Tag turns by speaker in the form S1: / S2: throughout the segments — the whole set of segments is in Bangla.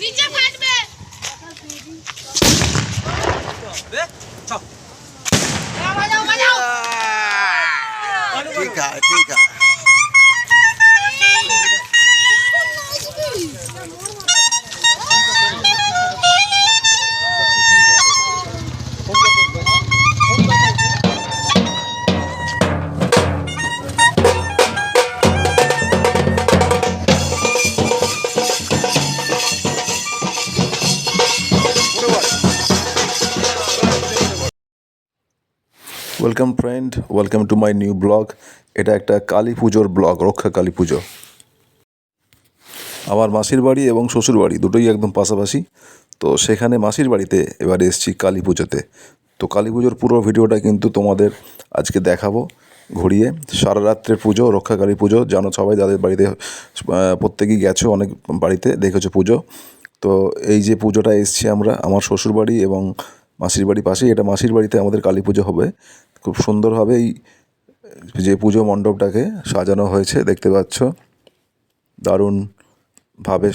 S1: নিচে ফাটবে
S2: ঠিক আছে ঠিক আছে
S3: welcome friend welcome to my new blog এটা একটা কালী পুজোর ব্লগ রক্ষা কালী পুজো। আমার মাসির বাড়ি এবং শ্বশুর বাড়ি দুটোই একদম পাশাপাশি। তো সেখানে মাসির বাড়িতে এবারে এসেছি কালী পুজোতে। তো কালী পুজোর পুরো ভিডিওটা কিন্তু তোমাদের আজকে দেখাবো। ঘুরিয়ে সারা রাত্রের পুজো, রক্ষা কালী পুজো। জানো সবাই যাদের বাড়িতে প্রত্যেকেই গেছো, অনেক বাড়িতে দেখেছ পুজো। তো এই যে পুজোটা এসছি আমরা, আমার শ্বশুর বাড়ি এবং মাসির বাড়ি পাশেই। এটা মাসির বাড়িতে আমাদের কালী পুজো হবে। খুব সুন্দরভাবেই যে পুজো মণ্ডপটাকে সাজানো হয়েছে, দেখতে পাচ্ছ। দারুণভাবে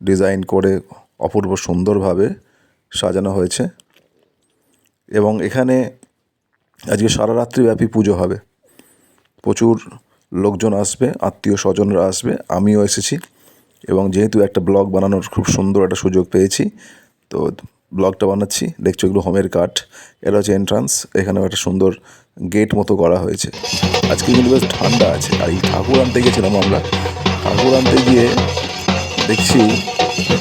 S3: ডিজাইন করে অপূর্ব সুন্দরভাবে সাজানো হয়েছে। এবং এখানে আজকে সারা রাত্রিব্যাপী পুজো হবে। প্রচুর লোকজন আসবে, আত্মীয় স্বজনরা আসবে, আমিও এসেছি। এবং যেহেতু একটা ব্লগ বানানোর খুব সুন্দর একটা সুযোগ পেয়েছি, তো ব্লগটা বানাচ্ছি। দেখছ এগুলো হোমের কাঠ। এটা হচ্ছে এন্ট্রান্স এখানেও একটা সুন্দর গেট মতো করা হয়েছে। আজকে কিন্তু বেশ ঠান্ডা আছে। আর এই ঠাকুর আনতে গেছিলাম আমরা। ঠাকুর আনতে গিয়ে দেখছি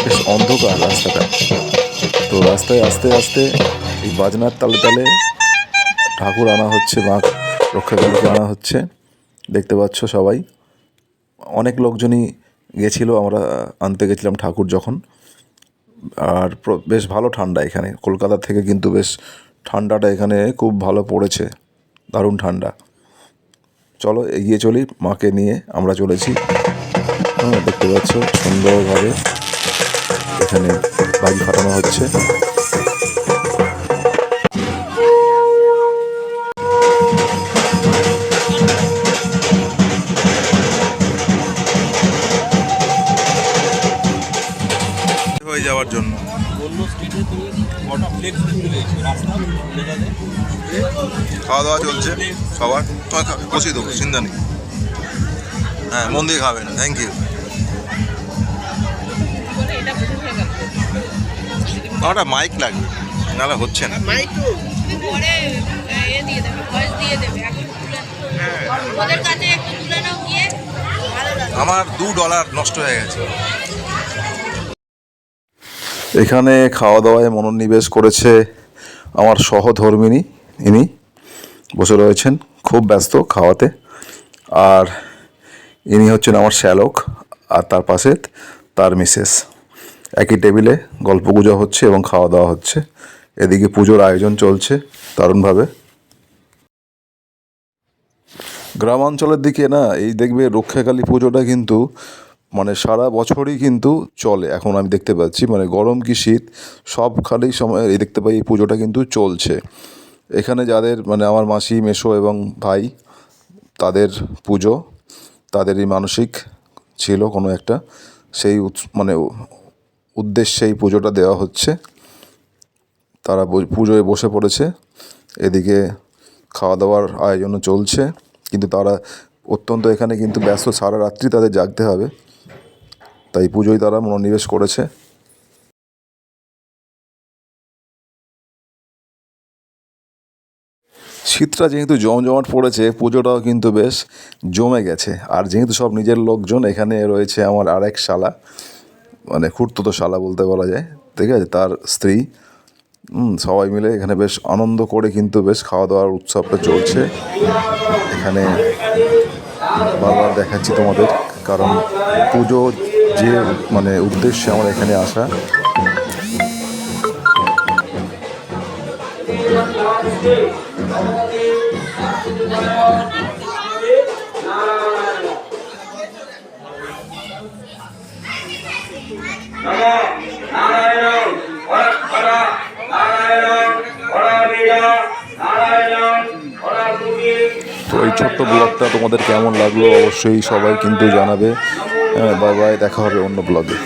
S3: বেশ অন্ধকার রাস্তাটা। তো রাস্তায় আস্তে আস্তে এই বাজনার তালে তালে ঠাকুর আনা হচ্ছে, মা রক্ষাকালীকে আনা হচ্ছে। দেখতে পাচ্ছ সবাই। অনেক লোকজনই গেছিল। আমরা আনতে গেছিলাম ঠাকুর যখন। আর বেশ ভালো ঠান্ডা এখানে। কলকাতা থেকে কিন্তু বেশ ঠান্ডাটা এখানে খুব ভালো পড়েছে। দারুণ ঠান্ডা। চলো এগিয়ে চলি, মাকে নিয়ে আমরা চলেছি। হ্যাঁ দেখতে পাচ্ছ, সুন্দরভাবে এখানে বাজি ফাটানো হচ্ছে।
S2: হয়ে যাওয়ার জন্য। খাওয়া দাওয়া চলছে সবার। তোমার খা- বসিয়ে দেবো চিন্তা নেই। হ্যাঁ মন দিয়ে খাবেন থ্যাংক ইউ ওটা মাইক লাগবে নাহলে হচ্ছে না।
S1: লাগবে।
S2: আমার দু ডলার নষ্ট হয়ে গেছে।
S3: এখানে খাওয়া দাওয়ায় মনোনিবেশ করেছে আমার সহধর্মিনী, ইনি বসে রয়েছেন খুব ব্যস্ত খাওয়াতে। আর ইনি হচ্ছেন আমার শ্যালক, আর তার পাশে তার মিসেস। একই টেবিলে গল্প গুজব হচ্ছে এবং খাওয়া দাওয়া হচ্ছে। এদিকে পুজোর আয়োজন চলছে দারুণভাবে। গ্রামাঞ্চলের দিকে না, এই দেখবে রক্ষাকালী পুজোটা কিন্তু মানে সারা বছরই কিন্তু চলে। এখন আমি দেখতে পাচ্ছি মানে গরম কি শীত, সব খালি সময় এই দেখতে পাই এই পুজোটা কিন্তু চলছে। এখানে যাদের মানে আমার মাসি মেশো এবং ভাই, তাদের পুজো, তাদেরই মানসিক ছিল কোনো একটা। সেই মানে উদ্দেশ্যে এই পুজোটা দেওয়া হচ্ছে। তারা পুজোয় বসে পড়েছে। এদিকে খাওয়া দাওয়ার আয়োজনও চলছে। কিন্তু তারা অত্যন্ত এখানে কিন্তু ব্যস্ত, সারা রাত্রি তাদের জাগতে হবে। তাই পুজোয় তারা মনোনিবেশ করেছে। শীতটা যেহেতু জমজমাট পড়েছে, পুজোটাও কিন্তু বেশ জমে গেছে। আর যেহেতু সব নিজের লোকজন, এখানে রয়েছে আমার আরেক শালা মানে খুঁড়তো শালা বলতে বলা যায়, ঠিক আছে? তার স্ত্রী। সবাই মিলে এখানে বেশ আনন্দ করে কিন্তু বেশ খাওয়া দাওয়ার উৎসবটা চলছে। এখানে বারবার দেখাচ্ছি তোমাদের, কারণ পুজো যে মানে উদ্দেশ্যে আমার এখানে আসা।
S4: তো
S3: এই ছোট্ট ব্লগটা তোমাদের কেমন লাগল? অবশ্যই সবাই কিন্তু জানাবে। বাই বাই দেখা হবে অন্য ব্লগে